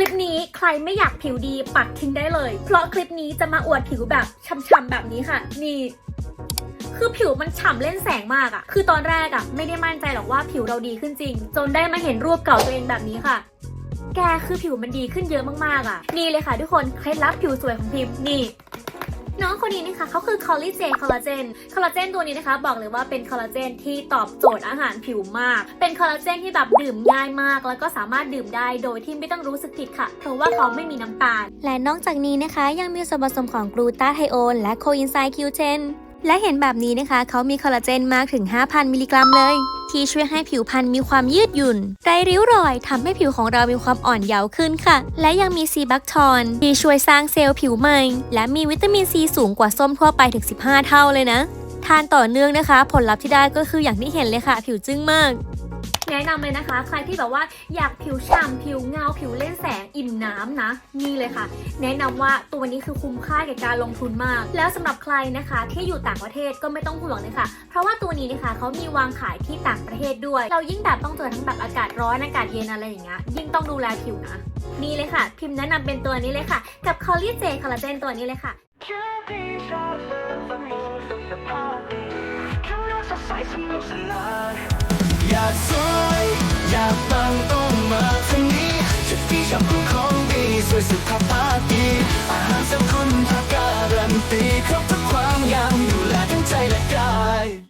คลิปนี้ใครไม่อยากผิวดีปัดทิ้งได้เลย เพราะคลิปนี้จะมาอวดผิวแบบช่ำๆแบบนี้ค่ะ นี่คือผิวมันฉ่ำเล่นแสงมากอะคือตอนแรกอะไม่ได้มั่นใจหรอกว่าผิวเราดีขึ้นจริง จนได้มาเห็นรูปเก่าตัวเองแบบนี้ค่ะ แกคือผิวมันดีขึ้นเยอะมากๆอะนี่เลยค่ะทุกคน เคล็ดลับผิวสวยของพิมพ์นี่ น้องคนนี้นะคะเขาคือคอลลีเจคอลลาเจนคอลลาเจนตัวนี้นะคะ บอกเลยว่าเป็นคอลลาเจนที่ตอบโจทย์อาหารผิวมาก เป็นคอลลาเจนที่แบบดื่มง่ายมาก แล้วก็สามารถดื่มได้โดยที่ไม่ต้องรู้สึกผิดค่ะ เพราะว่าเขาไม่มีน้ำตาล และนอกจากนี้นะคะ ยังมีส่วนผสมของกลูตาไทโอนและโคอินไซคิวเทน และเห็นแบบนี้นะคะ เขามีคอลลาเจนมากถึง 5,000 มิลลิกรัมเลย ที่ช่วยให้ผิวพรรณมีความยืดหยุ่นไร้ริ้วรอยทำให้ผิวของเรามีความอ่อนเยาว์ขึ้นค่ะ และยังมีซีบัคทอนที่ช่วยสร้างเซลล์ผิวใหม่ และมีวิตามินซีสูงกว่าส้มทั่วไปถึง 15 เท่าเลยนะ ทานต่อเนื่องนะคะ ผลลัพธ์ที่ได้ก็คืออย่างที่เห็นเลยค่ะ ผิวจึ้งมาก แนะนำเลยนะคะ ใครที่แบบว่าอยากผิวฉ่ำผิวเงาผิวเล่นแสงอิ่มน้ำนะนี่เลยค่ะ แนะนำว่าตัวนี้คือคุ้มค่าแก่การลงทุนมาก แล้วสำหรับใครนะคะ ที่อยู่ต่างประเทศก็ไม่ต้องห่วงเลยค่ะ เพราะว่าตัวนี้นะคะเขามีวางขายที่ต่างประเทศด้วย เรายิ่งแบบต้องเจอทั้งแบบอากาศร้อนอากาศเย็นอะไรอย่างเงี้ยยิ่งต้องดูแลผิวนะนี่เลยค่ะ พิมพ์แนะนำเป็นตัวนี้เลยค่ะ กับ c o l l a g e J Collagen ตัวนี้เลยค่ะ Can't be ากฟังต้องมาทางนี้จะพี่ชอบผู้ของดีสวยสุขภาพดี